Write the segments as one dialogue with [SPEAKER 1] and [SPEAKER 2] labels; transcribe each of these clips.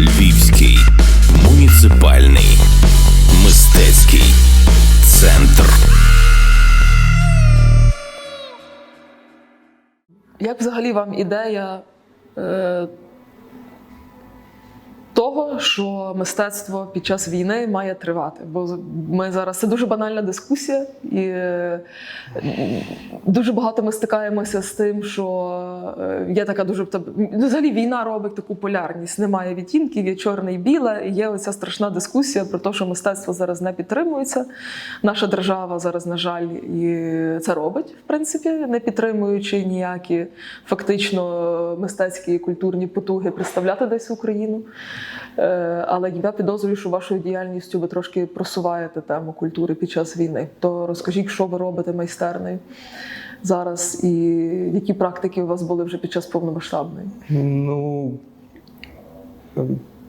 [SPEAKER 1] Львівський муніципальний мистецький центр.
[SPEAKER 2] Як взагалі вам ідея е, того, що мистецтво під час війни має тривати? Бо ми зараз це дуже банальна дискусія, і е, дуже багато ми стикаємося з тим, що е, є така дуже взагалі війна робить таку полярність. Немає відтінків, є чорне і біле. І є оця страшна дискусія про те, що мистецтво зараз не підтримується. Наша держава зараз, на жаль, і це робить, в принципі, не підтримуючи ніякі фактично мистецькі і культурні потуги представляти десь Україну. Е, Але я підозрюю, що вашою діяльністю ви трошки просуваєте тему культури під час війни. То розкажіть, що ви робите майстернею зараз, і які практики у вас були вже під час повномасштабної?
[SPEAKER 3] Ну,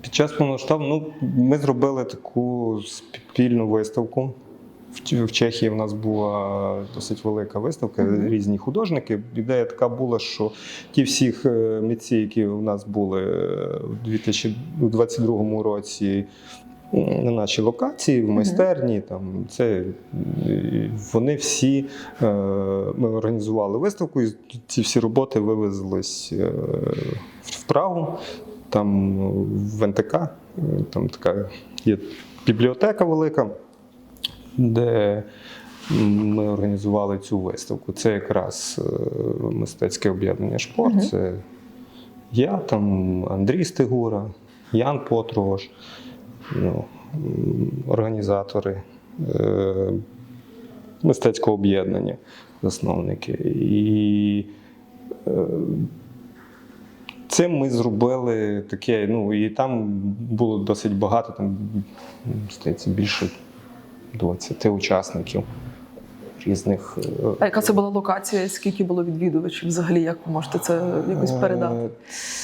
[SPEAKER 3] під час повномасштабної ну, ми зробили таку спільну виставку. В Чехії в нас була досить велика виставка,
[SPEAKER 2] Мгм.
[SPEAKER 3] різні художники. Ідея така була, що ті всіх е, митці, які у нас були е, у 2022 році на нашій локації, в майстерні, там, це, е, вони всі, ми організували виставку, і ці всі роботи вивезлись в Прагу, там в НТК, там така є бібліотека велика, де ми організували цю виставку. Це якраз е, мистецьке об'єднання шпорт.
[SPEAKER 2] Мгм.
[SPEAKER 3] Це я, там Андрій Стигура, Ян Потрош, ну, організатори е, мистецького об'єднання, засновники. І е, Цим ми зробили таке, ну і там було досить багато, там здається, більше 20 учасників різних. е,
[SPEAKER 2] А яка це була локація? Скільки було відвідувачів? Взагалі, як ви можете це якось передати?
[SPEAKER 3] Е,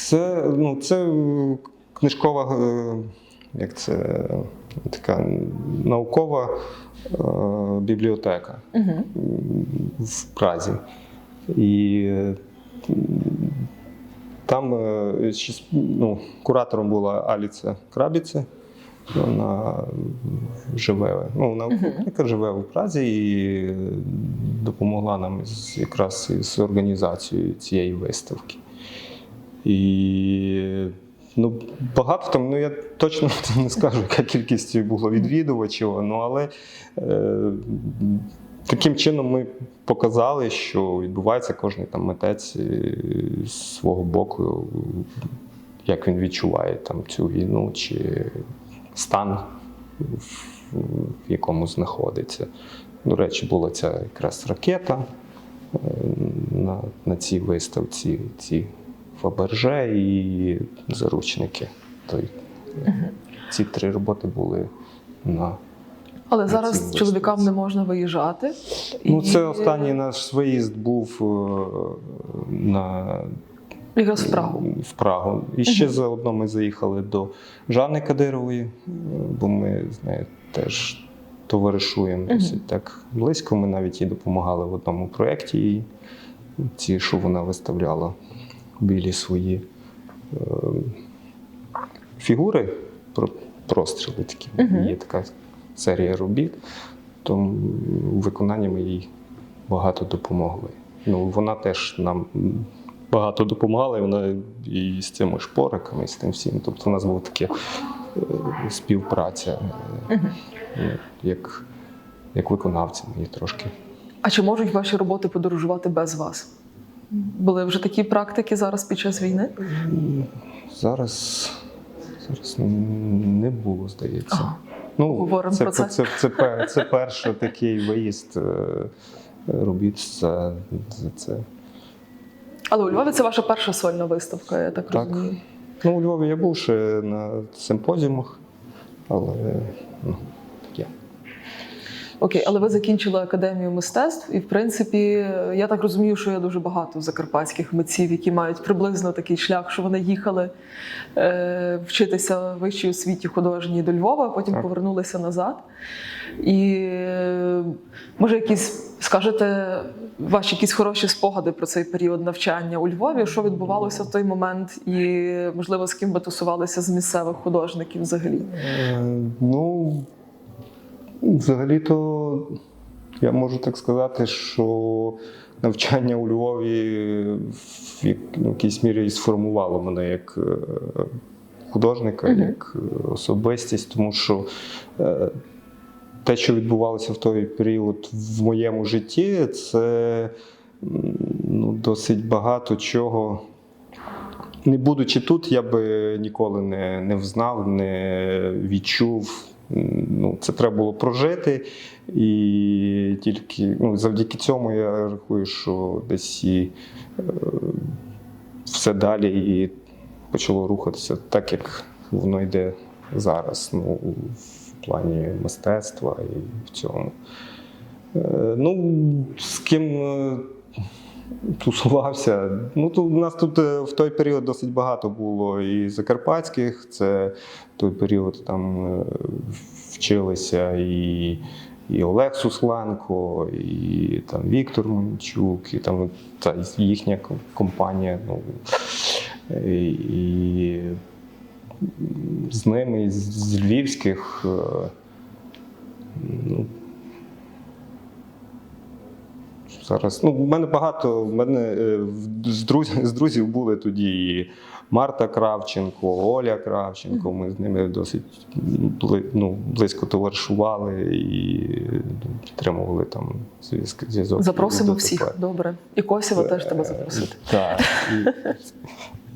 [SPEAKER 3] Це, ну, це книжкова, е, як це така наукова бібліотека
[SPEAKER 2] Угу.
[SPEAKER 3] в Празі. І там ну, куратором була Аліця Крабіце. Вона живе, ну, вона яка живе в Празі і допомогла нам з, якраз із організацією цієї виставки. І ну, багато там, ну я точно не скажу, яка кількість було відвідувачів, ну але е, таким чином ми показали, що відбувається кожен там митець е, з свого боку, як він відчуває там цю війну чи стан, в якому знаходиться. До речі, була ця якраз ракета е, на, на цій виставці, ці Фаберже і заручники. То й, е, ці три роботи були на.
[SPEAKER 2] Але
[SPEAKER 3] на
[SPEAKER 2] зараз чоловікам не можна виїжджати.
[SPEAKER 3] Ну,
[SPEAKER 2] І
[SPEAKER 3] це останній наш виїзд був е, на
[SPEAKER 2] якраз в Прагу.
[SPEAKER 3] в Прагу. І ще заодно ми заїхали до Жанни Кадирової, е, бо ми з нею теж товаришуємо
[SPEAKER 2] Мгм.
[SPEAKER 3] досить так близько. Ми навіть їй допомагали в одному проєкті. Ці, що вона виставляла білі свої е, фігури, про- простріли такі.
[SPEAKER 2] Мгм.
[SPEAKER 3] Є така серія робіт. То м, у виконанні ми їй багато допомогли. Ну, вона теж нам багато допомагала, і вона і з цими шпориками, і з тим всім. Тобто у нас була така е, співпраця, е, як, як виконавця мені трошки.
[SPEAKER 2] А чи можуть ваші роботи подорожувати без вас? Були вже такі практики зараз під час війни?
[SPEAKER 3] Зараз, зараз не було, здається.
[SPEAKER 2] Ага.
[SPEAKER 3] Ну,
[SPEAKER 2] Говоримо
[SPEAKER 3] це,
[SPEAKER 2] про це.
[SPEAKER 3] Це, це, пер- це перший такий виїзд е, робіт за, за це.
[SPEAKER 2] Але у Львові це ваша перша сольна виставка, я так,
[SPEAKER 3] Так.
[SPEAKER 2] розумію.
[SPEAKER 3] Ну, у Львові я був ще на симпозіумах, але ну.
[SPEAKER 2] Окей, але ви закінчили академію мистецтв, і в принципі, я так розумію, що є дуже багато закарпатських митців, які мають приблизно такий шлях, що вони їхали е, вчитися в вищій освіті художній до Львова, а потім
[SPEAKER 3] Так.
[SPEAKER 2] повернулися назад. І е, може, якісь скажете ваші якісь хороші спогади про цей період навчання у Львові, що відбувалося в той момент, і можливо з ким ви тусувалися з місцевих художників взагалі?
[SPEAKER 3] Е, Ну, взагалі-то я можу так сказати, що навчання у Львові в якійсь мірі і сформувало мене як е, художника,
[SPEAKER 2] Мгм.
[SPEAKER 3] як е, особистість, тому що е, те, що відбувалося в той період в моєму житті, це ну, досить багато чого. Не будучи тут, я би ніколи не, не взнав, не відчув. Ну, це треба було прожити. І тільки ну, завдяки цьому я рахую, що десь і е, все далі і почало рухатися так, як воно йде зараз. Ну, в плані мистецтва і в цьому. Е, ну, з ким. Тусувався. Ну, то у нас тут е, в той період досить багато було і закарпатських. Це той період там е, вчилися і, і Олег Сусленко, і там Віктор Мончук, і там та їхня компанія. Ну, і, і з ними, з львівських. е, Ну, Зараз ну, в мене багато. В мене е, з друзів, з друзів були тоді і Марта Кравченко, Оля Кравченко. Ми з ними досить ну, близько товаришували і ну, підтримували там зв'язок.
[SPEAKER 2] Запросимо всіх. Добре. І Косєва теж тебе запросити.
[SPEAKER 3] Так.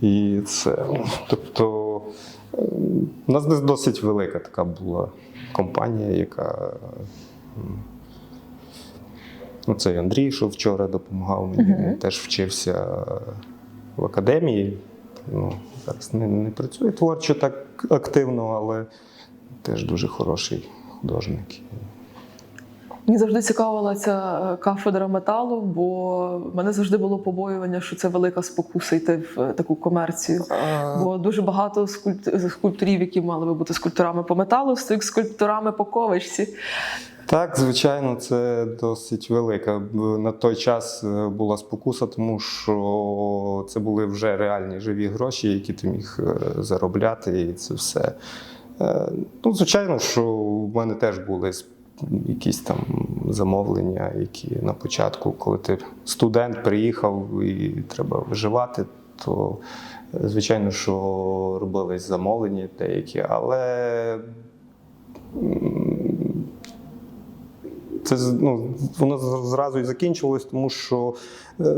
[SPEAKER 3] І, і це. Тобто е, у нас досить велика така була компанія, яка. Ну, це Андрій, що вчора допомагав мені, він теж вчився в академії. Ну, зараз не, не працює творчо так активно, але теж дуже хороший художник.
[SPEAKER 2] Мені завжди цікавила ця е, кафедра металу, бо в мене завжди було побоювання, що це велика спокуса йти в е, таку комерцію. Бо дуже багато скульп- скульпторів, які мали би бути скульпторами по металу, стають скульпторами по ковичці.
[SPEAKER 3] Так, звичайно, це досить велика. На той час е, була спокуса, тому що це були вже реальні живі гроші, які ти міг е, заробляти, і це все. Е, Ну, звичайно, що в мене теж були якісь там замовлення, які на початку, коли ти студент приїхав і треба виживати, то звичайно, що робились замовлення деякі, але. Це ну, воно зразу і закінчилось, тому що е,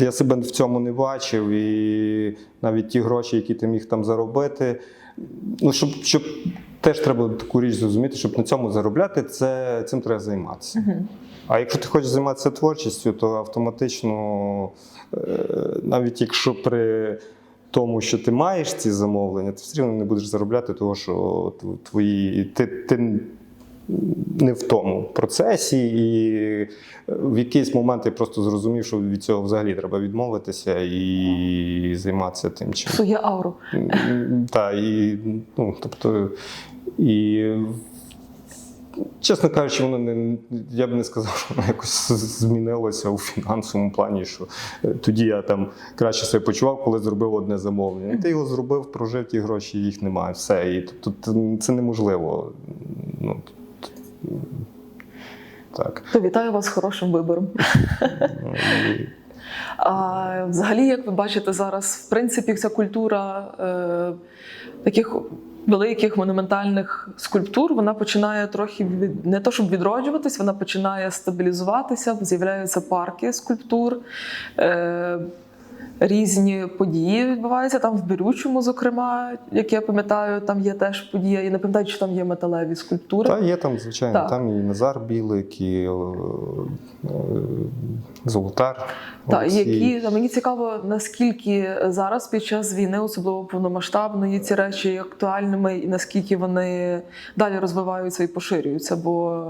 [SPEAKER 3] я себе в цьому не бачив, і навіть ті гроші, які ти міг там заробити. Ну, щоб, щоб теж треба таку річ зрозуміти, щоб на цьому заробляти, це цим треба займатися. А якщо ти хочеш займатися творчістю, то автоматично, е, навіть якщо при тому, що ти маєш ці замовлення, ти все одно не будеш заробляти, того що твої ти, ти не в тому процесі, і в якийсь момент я просто зрозумів, що від цього взагалі треба відмовитися і займатися тим, чим
[SPEAKER 2] Псує ауру.
[SPEAKER 3] так, і ну, тобто, і чесно кажучи, воно не я б не сказав, що воно якось змінилося у фінансовому плані, що е, тоді я там краще себе почував, коли зробив одне замовлення. Ти його зробив, прожив ті гроші, їх немає. Все. І тобто це неможливо. Ну, так.
[SPEAKER 2] То вітаю вас з хорошим вибором.
[SPEAKER 3] Ну,
[SPEAKER 2] А взагалі, як ви бачите зараз, в принципі, ця культура е, таких великих монументальних скульптур вона починає трохи від, не то, щоб відроджуватись, вона починає стабілізуватися, з'являються парки скульптур. Е, Різні події відбуваються там в Бірючому, зокрема, як я пам'ятаю, там є теж подія. Я не пам'ятаю, чи там є металеві скульптури.
[SPEAKER 3] Та є там, звичайно,
[SPEAKER 2] Так.
[SPEAKER 3] там і Назар Білик, і е, е, Золотар.
[SPEAKER 2] Та які мені цікаво, наскільки зараз під час війни, особливо повномасштабної, ці речі є актуальними, і наскільки вони далі розвиваються і поширюються. Бо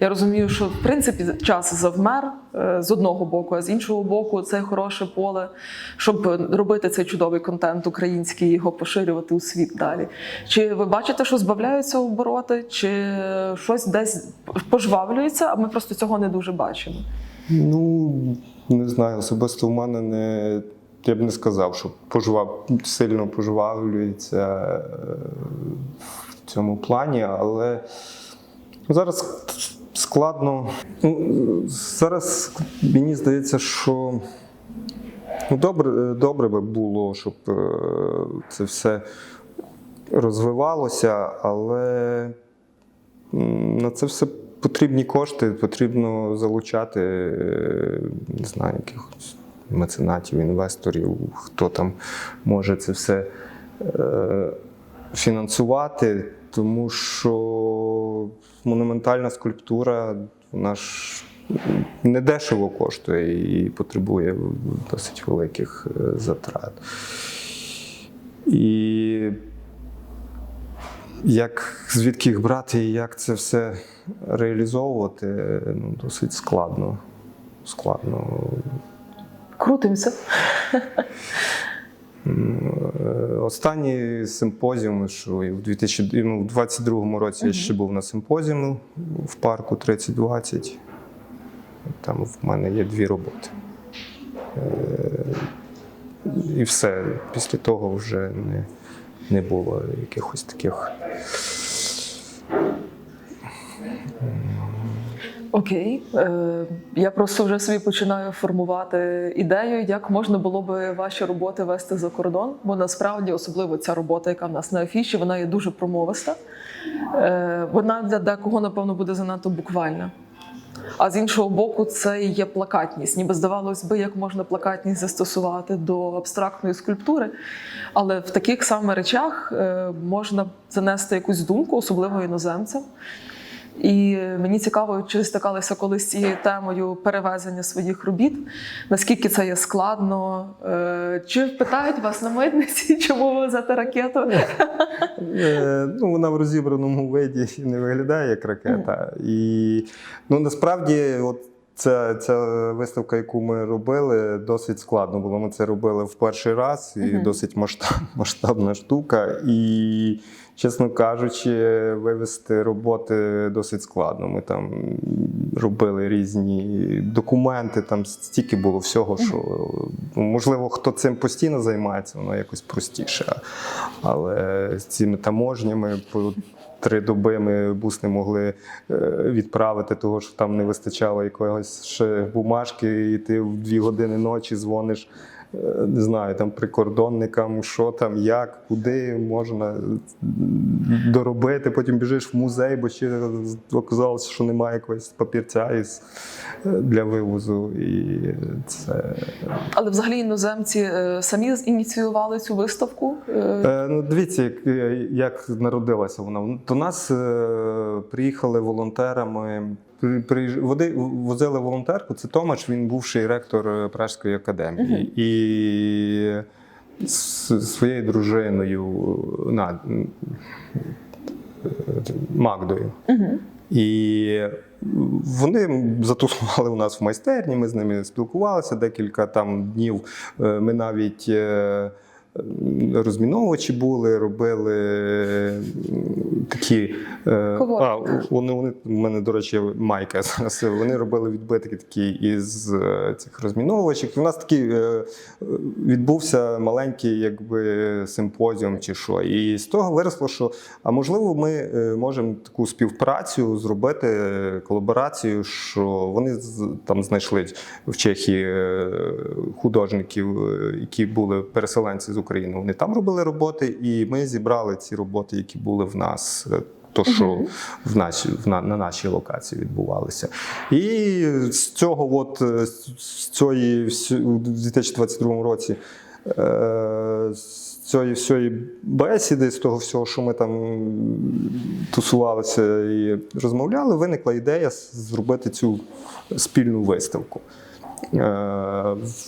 [SPEAKER 2] я розумію, що в принципі час завмер е, з одного боку, а з іншого боку, це хороше поле, щоб робити цей чудовий контент український, і його поширювати у світ далі. Чи ви бачите, що збавляються обороти, чи щось десь пожвавлюється, а ми просто цього не дуже бачимо?
[SPEAKER 3] Ну, не знаю, особисто в мене не. Я б не сказав, що пожвав, сильно пожвавлюється е, в цьому плані, але зараз складно. Ну, зараз мені здається, що ну, добре, добре би було, щоб е, це все розвивалося, але на це все потрібні кошти, потрібно залучати, е, не знаю, якихось меценатів, інвесторів, хто там може це все е, фінансувати, тому що монументальна скульптура, вона ж недешево коштує і потребує досить великих е, затрат. І як звідки їх брати і як це все реалізовувати, ну, досить складно. Складно.
[SPEAKER 2] Крутимося.
[SPEAKER 3] Е, Останній симпозіум, що і в 2022 році я ще був на симпозіуму в парку 3020. Там в мене є дві роботи. Е, І все. Після того вже не, не було якихось таких.
[SPEAKER 2] Окей, е, я просто вже собі починаю формувати ідею, як можна було би ваші роботи вести за кордон, бо насправді, особливо ця робота, яка в нас на афіші, вона є дуже промовиста. Е, Вона для декого, напевно, буде занадто буквальна. А з іншого боку, це і є плакатність. Ніби здавалось би, як можна плакатність застосувати до абстрактної скульптури. Але в таких саме речах е, можна занести якусь думку, особливо іноземцям. І мені цікаво, чи стикалися колись цією темою перевезення своїх робіт, наскільки це є складно, Е, чи питають вас на митниці, чому ви везете ракету?
[SPEAKER 3] Е, ну, вона в розібраному виді не виглядає як ракета. І ну, насправді, от ця, ця виставка, яку ми робили, досить складно було. Ми це робили в перший раз, і
[SPEAKER 2] Мгм.
[SPEAKER 3] досить масштаб, масштабна штука. І, чесно кажучи, вивести роботи досить складно. Ми там робили різні документи, там стільки було всього, що можливо, хто цим постійно займається, воно якось простіше. Але з цими таможнями по три доби ми бус не могли е, відправити, того що там не вистачало якогось ще бумажки, і ти в дві години ночі дзвониш. Е, Не знаю, там прикордонникам, що там, як, куди можна доробити. Потім біжиш в музей, бо ще оказалося, що немає якогось папірця із, е, для вивозу. І це
[SPEAKER 2] Але взагалі іноземці е, самі ініціювали цю виставку. Е,
[SPEAKER 3] ну, дивіться, як, як народилася вона. До нас приїхали волонтерами. Води- возили волонтерку. Це Томач, він бувший ректор е, Пражської академії. І з своєю дружиною на, е, Магдою.
[SPEAKER 2] Мгм.
[SPEAKER 3] І вони затусували у нас в майстерні, ми з ними спілкувалися декілька там днів. Е, Ми навіть е, розміновувачі були, робили такі. е, А, вони, вони, у мене, до речі, майка зараз. Вони робили відбитки такі із е, цих розміновувачів. У нас такий е, відбувся маленький якби, симпозіум чи що. І з того виросло, що а можливо, ми можемо таку співпрацю зробити, колаборацію, що вони там знайшли в Чехії художників, які були переселенці з України. Вони там робили роботи, і ми зібрали ці роботи, які були в нас. Е, то, що в нашій, в на, на нашій локації відбувалося. І з цього, от, е, з цієї у 2022 році, е, з цієї всієї бесіди, з того всього, що ми там тусувалися і розмовляли, виникла ідея зробити цю спільну виставку.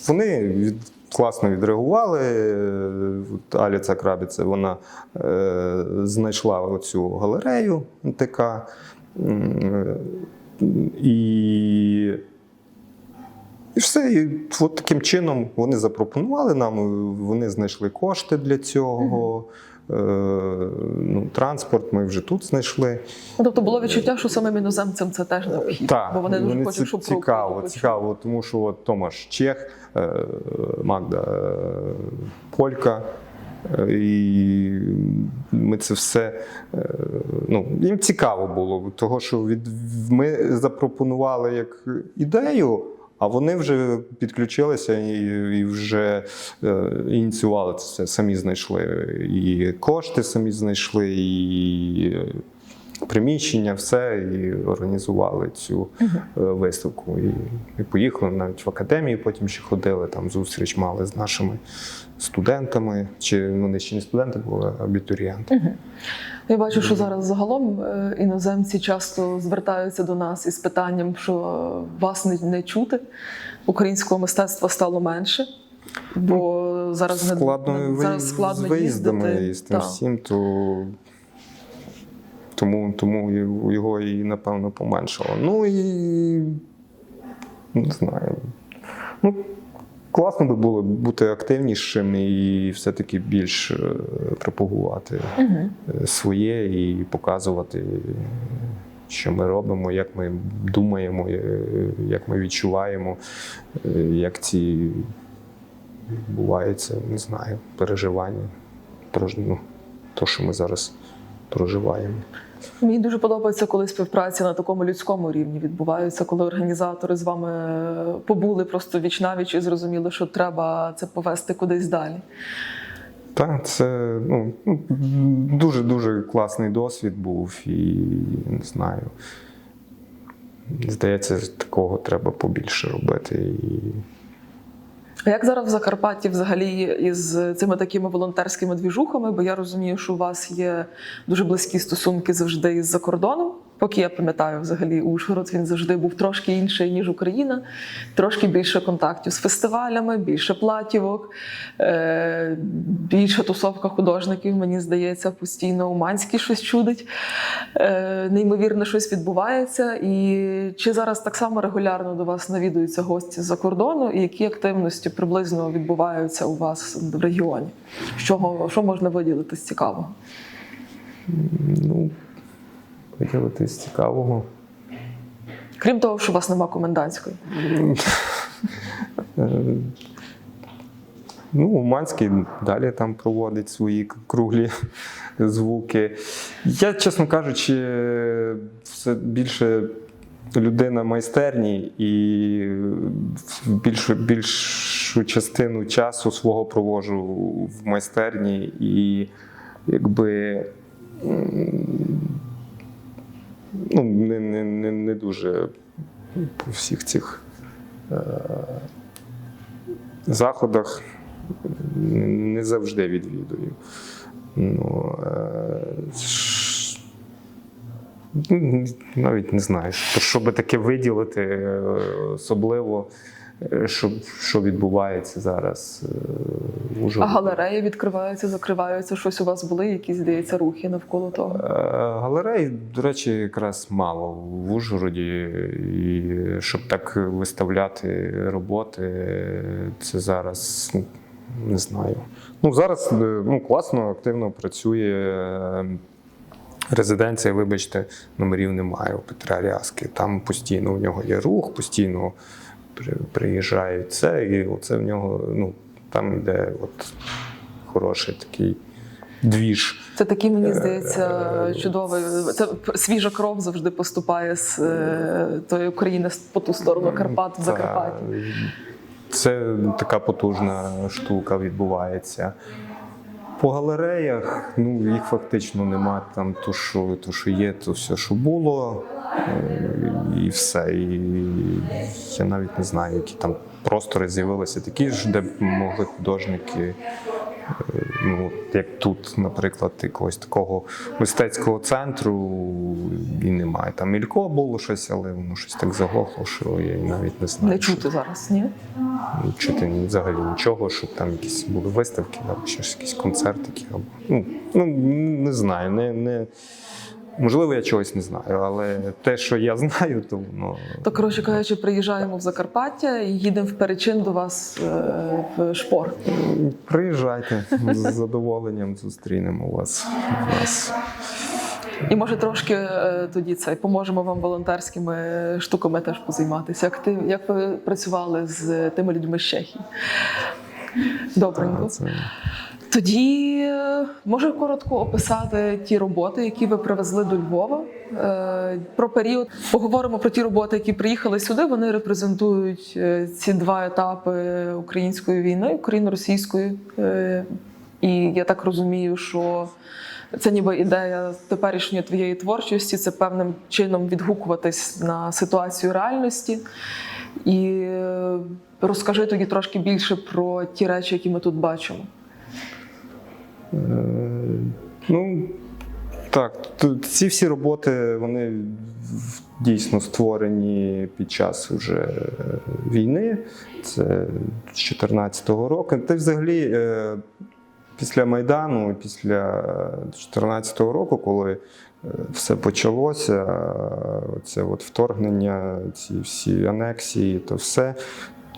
[SPEAKER 3] Вони від, класно відреагували. Аля Цакрабіця, вона е, знайшла оцю галерею НТК. І, і все. І от таким чином вони запропонували нам, вони знайшли кошти для цього. Е, ну, транспорт ми вже тут знайшли.
[SPEAKER 2] Ну, Тобто було відчуття, що самим іноземцям це теж необхідно,
[SPEAKER 3] Так,
[SPEAKER 2] бо вони дуже хочуть, щоб
[SPEAKER 3] цікаво,
[SPEAKER 2] Україну
[SPEAKER 3] цікаво, тому що от Томаш Чех, е, Магда е, Полька. І ми це все ну, їм цікаво було, того що від, ми запропонували як ідею, а вони вже підключилися і, і вже е, ініціювали це самі знайшли. І кошти самі знайшли, і приміщення, все, і організували цю е, виставку. І, і поїхали навіть в академію, потім ще ходили, там зустріч мали з нашими студентами, чи ну, вони ще не студенти були, абітурієнти.
[SPEAKER 2] Я бачу, що зараз загалом е, іноземці часто звертаються до нас із питанням, що вас не, не чути, українського мистецтва стало менше. Бо зараз не
[SPEAKER 3] Складно,
[SPEAKER 2] зараз складно
[SPEAKER 3] з виїздами
[SPEAKER 2] їздити.
[SPEAKER 3] тим всім, то тому, тому його і напевно поменшало. Ну і не знаю. Ну, класно би було бути активнішим і все-таки більш е, пропагувати е, своє і показувати, що ми робимо, як ми думаємо, е, як ми відчуваємо, як ці відбуваються, не знаю, переживання, ну, то, що ми зараз проживаємо.
[SPEAKER 2] Мені дуже подобається, коли співпраця на такому людському рівні відбувається, коли організатори з вами побули просто віч навіч і зрозуміли, що треба це повести кудись далі.
[SPEAKER 3] Так, це ну, ну, дуже-дуже класний досвід був, і не знаю. Здається, такого треба побільше робити. І
[SPEAKER 2] А як зараз в Закарпатті взагалі із цими такими волонтерськими двіжухами? Бо я розумію, що у вас є дуже близькі стосунки завжди із за кордоном. Поки я пам'ятаю, взагалі Ужгород він завжди був трошки інший, ніж Україна, трошки більше контактів з фестивалями, більше платівок, е- більше тусовка художників, мені здається, постійно Уманський щось чудить. Е- неймовірно щось відбувається. І чи зараз так само регулярно до вас навідуються гості з-за кордону, і які активності приблизно відбуваються у вас в регіоні? Що, що можна виділити з цікавого?
[SPEAKER 3] ну, виділити з цікавого.
[SPEAKER 2] Крім того, що у вас нема комендантської.
[SPEAKER 3] Е, Ну, Уманський далі там проводить свої круглі звуки. Я, чесно кажучи, все більше людина майстерні і більшу, більшу частину часу свого проводжу в майстерні і якби. Ну, не, не, не, не дуже по всіх цих заходах не завжди відвідую. Ну, е, ну, навіть не знаю, що би таке виділити е, особливо, е, що, що відбувається зараз е,
[SPEAKER 2] А галереї відкриваються, закриваються. Щось у вас були, якісь здається рухи навколо того.
[SPEAKER 3] Е, Галерей, до речі, якраз мало в Ужгороді, і щоб так виставляти роботи, це зараз ну, не знаю. Ну, зараз е, ну, класно, активно працює. е, Резиденція, вибачте, номерів немає у Петра Рязки. Там постійно у нього є рух, постійно приїжджають це, і оце в нього, ну, там йде от хороший такий двіж.
[SPEAKER 2] Це такий, мені здається, чудовий. Це свіжа кров завжди поступає з е, тої України по ту сторону Карпат в Закарпатті.
[SPEAKER 3] Це така потужна штука відбувається. По галереях, ну їх фактично немає. Там то, що, то, що є, то все, що було, е, і все. І я навіть не знаю, які там простори з'явилися такі ж, де б могли художники. е, Ну, як тут, наприклад, якогось такого мистецького центру і немає. Там Ілько було щось, але воно щось так заглохло, що я навіть не знаю.
[SPEAKER 2] Не чути зараз, ні?
[SPEAKER 3] Не чути ні- взагалі нічого, щоб там якісь були виставки або ще ж якісь концертики. Або, ну, ну, не знаю. Не, не, можливо, я чогось не знаю, але те, що я знаю, то воно.
[SPEAKER 2] То, коротше кажучи, приїжджаємо в Закарпаття і їдемо в перечин до вас е, в шпор.
[SPEAKER 3] Приїжджайте з задоволенням зустрінемо вас. вас.
[SPEAKER 2] І може трошки е, тоді це поможемо вам волонтерськими штуками теж позайматися. Як ти як ви працювали з тими людьми з Чехії? Добренько. Тоді е, може коротко описати ті роботи, які ви привезли до Львова. Е, Про період поговоримо про ті роботи, які приїхали сюди. Вони репрезентують е, ці два етапи української війни, україно-російської. І я так розумію, що це ніби ідея теперішньої твоєї творчості, це певним чином відгукуватись на ситуацію реальності. І розкажи тоді трошки більше про ті речі, які ми тут бачимо.
[SPEAKER 3] Е, ну, так, ці всі роботи вони дійсно створені під час вже війни. Це з 2014 року. Та взагалі е, після Майдану, після 2014 року, коли е, все почалося, е, це от вторгнення, ці всі анексії, то все.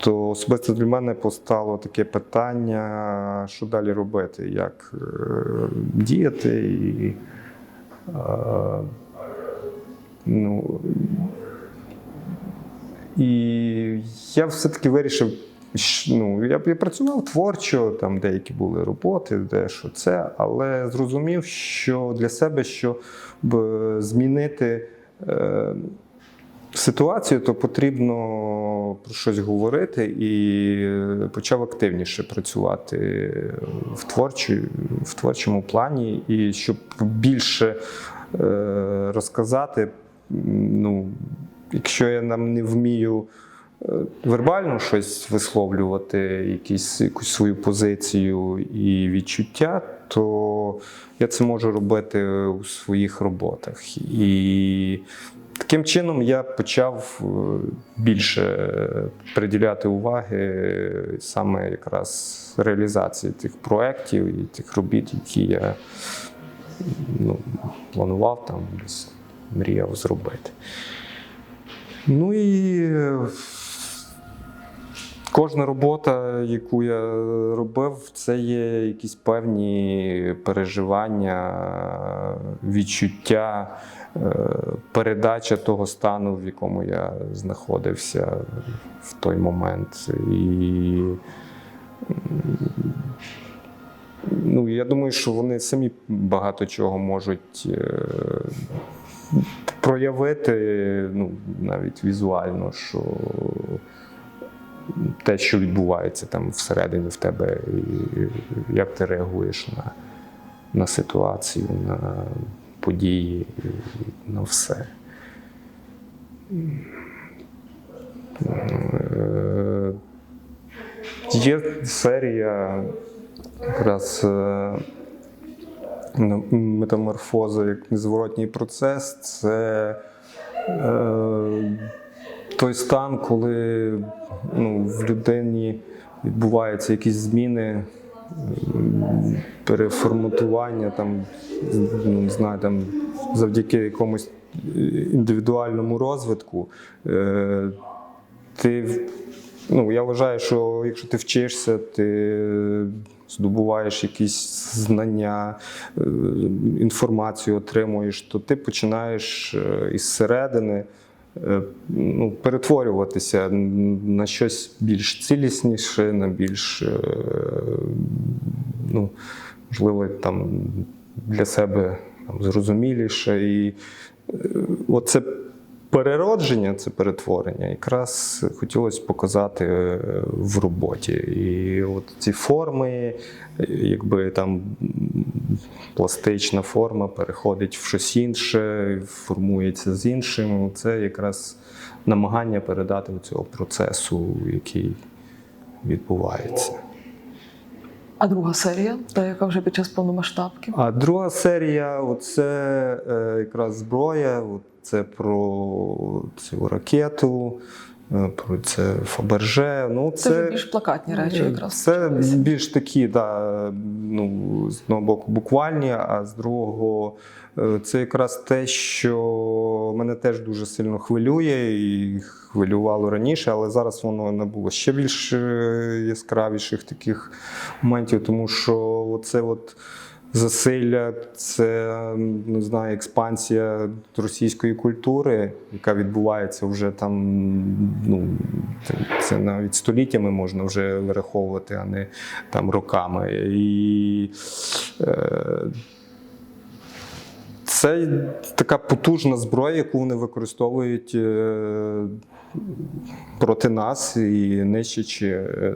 [SPEAKER 3] То особисто для мене постало таке питання, що далі робити, як е, діяти. І, е, ну, і я все-таки вирішив. Ну, я, я працював творчо, там деякі були роботи, дещо це, але зрозумів, що для себе, щоб змінити е, ситуацію, то потрібно про щось говорити і почав активніше працювати в, творчі, в творчому плані, і щоб більше е, розказати, ну, якщо я нам не вмію. е, Вербально щось висловлювати, якісь, якусь свою позицію і відчуття, то я це можу робити у своїх роботах. І таким чином я почав е, більше приділяти уваги саме якраз реалізації тих проєктів і тих робіт, які я ну, планував там мріяв зробити. Ну і е, кожна робота, яку я робив, це є якісь певні переживання, відчуття, е, передача того стану, в якому я знаходився в той момент. І ну, я думаю, що вони самі багато чого можуть е, проявити, ну, навіть візуально, що те, що відбувається там всередині в тебе, і як ти реагуєш на, на ситуацію, на події, на все. Е, Є серія якраз е, ну, метаморфоза як незворотній процес. Це е, той стан, коли ну, в людині відбуваються якісь зміни, переформатування, там, ну, не знаю, там, завдяки якомусь індивідуальному розвитку. Е, ти, ну, я вважаю, що якщо ти вчишся, ти здобуваєш якісь знання, е, інформацію отримуєш, то ти починаєш е, із середини ну, перетворюватися на щось більш цілісніше, на більш, е, ну, можливо, там для себе там, зрозуміліше. І е, оце переродження, це перетворення, якраз хотілося показати е, в роботі. І от ці форми, е, якби там пластична форма переходить в щось інше, формується з іншим. Це якраз намагання передати цього процесу, який відбувається.
[SPEAKER 2] А друга серія, та яка вже під час повномасштабки.
[SPEAKER 3] А друга серія це е, якраз зброя. Це про цю ракету, про це Фаберже. Ну,
[SPEAKER 2] Це, вже більш плакатні речі, якраз.
[SPEAKER 3] Це
[SPEAKER 2] почалися.
[SPEAKER 3] більш такі, да, ну, з одного боку, буквальні, а з другого, е, це якраз те, що мене теж дуже сильно хвилює і хвилювало раніше, але зараз воно набуло ще більш е, яскравіших таких моментів, тому що це от. Засилля це не знаю, експансія російської культури, яка відбувається вже там. Ну це, навіть століттями можна вже вираховувати, а не там роками. І е, це така потужна зброя, яку вони використовують е, проти нас і нищачи е,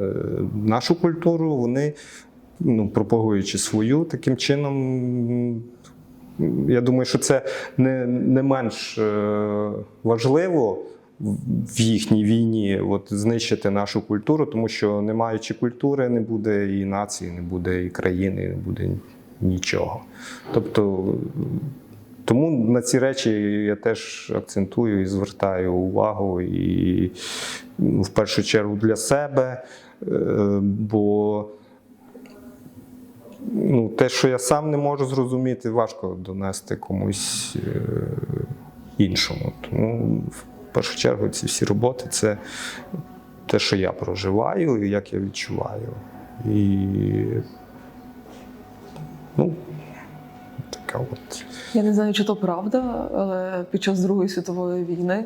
[SPEAKER 3] нашу культуру, вони ну, пропагуючи свою таким чином. Я думаю, що це не, не менш е, важливо в- їхній війні от, знищити нашу культуру, тому що не маючи культури, не буде і нації, не буде і країни, не буде нічого. Тобто, тому на ці речі я теж акцентую і звертаю увагу, і в першу чергу для себе, е, бо ну, те, що я сам не можу зрозуміти, важко донести комусь е, іншому. Тому в першу чергу ці всі роботи це те, що я проживаю і як я відчуваю. І ну, така от.
[SPEAKER 2] Я не знаю, чи то правда, але під час Другої світової війни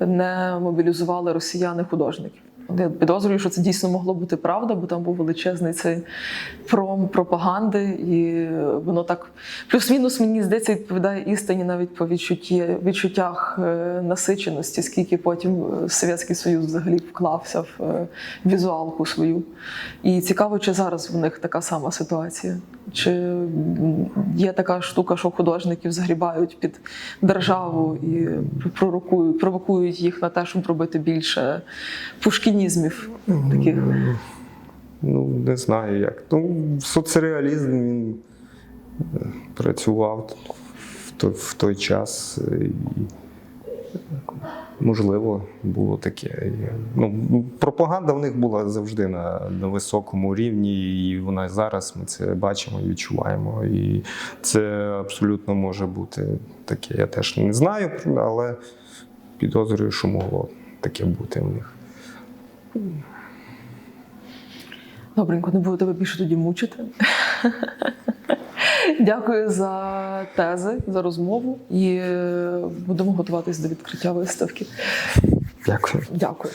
[SPEAKER 2] не мобілізували росіяни художників. Я підозрюю, що це дійсно могло бути правда, бо там був величезний цей пром пропаганди, і воно так плюс-мінус мені здається відповідає істині навіть по відчутті, відчуттях е, насиченості, скільки потім е, Совєтський Союз взагалі вклався в е, візуалку свою. І цікаво, чи зараз в них така сама ситуація. Чи є така штука, що художників загрібають під державу і пророкують, провокують їх на те, щоб робити більше пушкінізмів таких.
[SPEAKER 3] Ну, не знаю як. Ну, соцреалізм він е, працював в той, в той час. І, можливо, було таке. Ну, пропаганда в них була завжди на, на високому рівні, і вона зараз ми це бачимо і відчуваємо. І це абсолютно може бути таке. Я теж не знаю, але підозрюю, що могло таке бути в них.
[SPEAKER 2] Добренько, не буду тебе більше тоді мучити. Дякую за тези, за розмову і е, будемо готуватись до відкриття виставки.
[SPEAKER 3] Дякую.
[SPEAKER 2] Дякую.